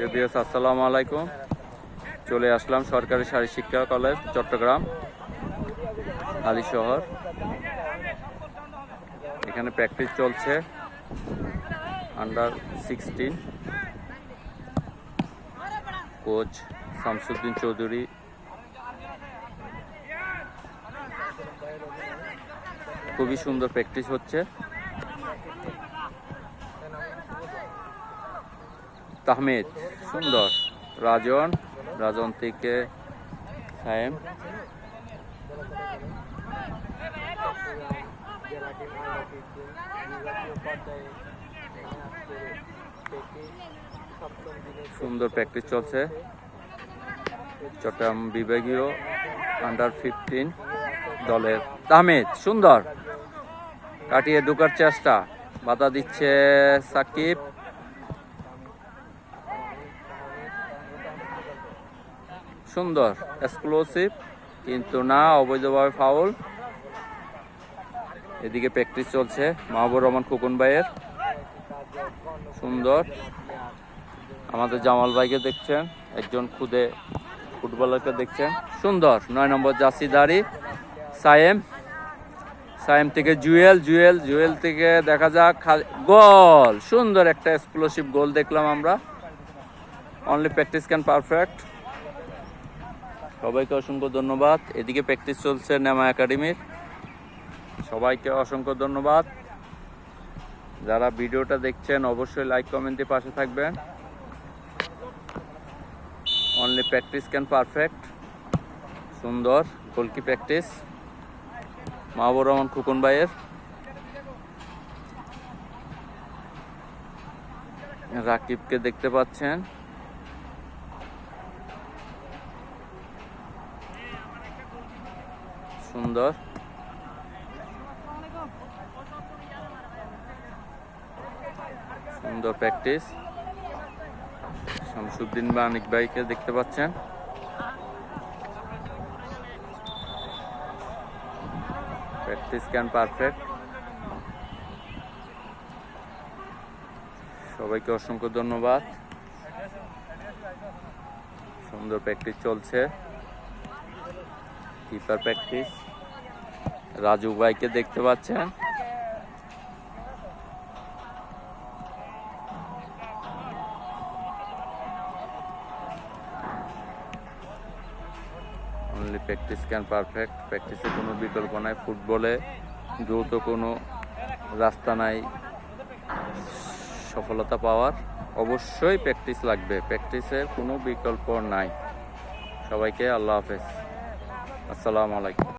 UBS আসসালামু আলাইকুম। চলে আসলাম সরকারি শারীর শিক্ষা কলেজ, চট্টগ্রাম আলী শহর এখানে প্র্যাকটিস চলছে under sixteen coach Shamsuddin Chowdhury. খুবই সুন্দর প্র্যাকটিস হচ্ছে। তাহমেদ, সুন্দর। রাজন রাজন থেকে সায়েম। সুন্দর প্র্যাকটিস চলছে। চট্টগ্রাম বিভাগীয় আন্ডার ফিফটিন দলের। তাহমেদ, সুন্দর। কাটিয়ে ঢোকার চেষ্টা। বাধা দিচ্ছে সাকিব। সুন্দর এক্সক্লুসিভ কিন্তু না, অবৈধভাবে ফাউল এদিকে প্র্যাকটিস চলছে, মাহবুর রহমান খোকন ভাইয়ের। সুন্দর। আমাদের জামাল ভাইকে দেখছেন, একজন খুদে ফুটবলারকে দেখছেন। সুন্দর, নয় নম্বর জাসিদারি সায়েম। সায়েম থেকে জুয়েল জুয়েল জুয়েল থেকে দেখা যাক গোল! সুন্দর একটা এক্সক্লুসিভ গোল দেখলাম আমরা। অনলি প্র্যাকটিস ক্যান পারফেক্ট সবাইকে অসংখ্য ধন্যবাদ। এদিকে প্র্যাকটিস চলছে নেমা একাডেমির সবাইকে অসংখ্য ধন্যবাদ। যারা ভিডিওটা দেখছেন, অবশ্যই লাইক কমেন্টে পাশে থাকবেন। অনলি প্র্যাকটিস ক্যান পারফেক্ট সুন্দর, গোলকি প্র্যাকটিস মাহবুর রহমান খুকুন ভাইয়ের। রাকিবকে দেখতে পাচ্ছেন। সুন্দর। সুন্দর প্র্যাকটিস শামসুদ্দিন বানিক ভাইকে দেখতে পাচ্ছেন। প্র্যাকটিস ক্যান পারফেক্ট সবাইকে অসংখ্য ধন্যবাদ। সুন্দর প্র্যাকটিস চলছে। কিপার প্র্যাকটিস রাজু ভাইকে দেখতে পাচ্ছেন। অনলি প্র্যাকটিস ক্যান পারফেক্ট প্র্যাকটিসে কোনো বিকল্প নাই। ফুটবলে দ্রুত কোনো রাস্তা নাই। সফলতা পাওয়ার। অবশ্যই প্র্যাকটিস লাগবে। প্র্যাকটিসের কোনো বিকল্প নাই। সবাইকে আল্লাহ হাফেজ। আসসালামু আলাইকুম।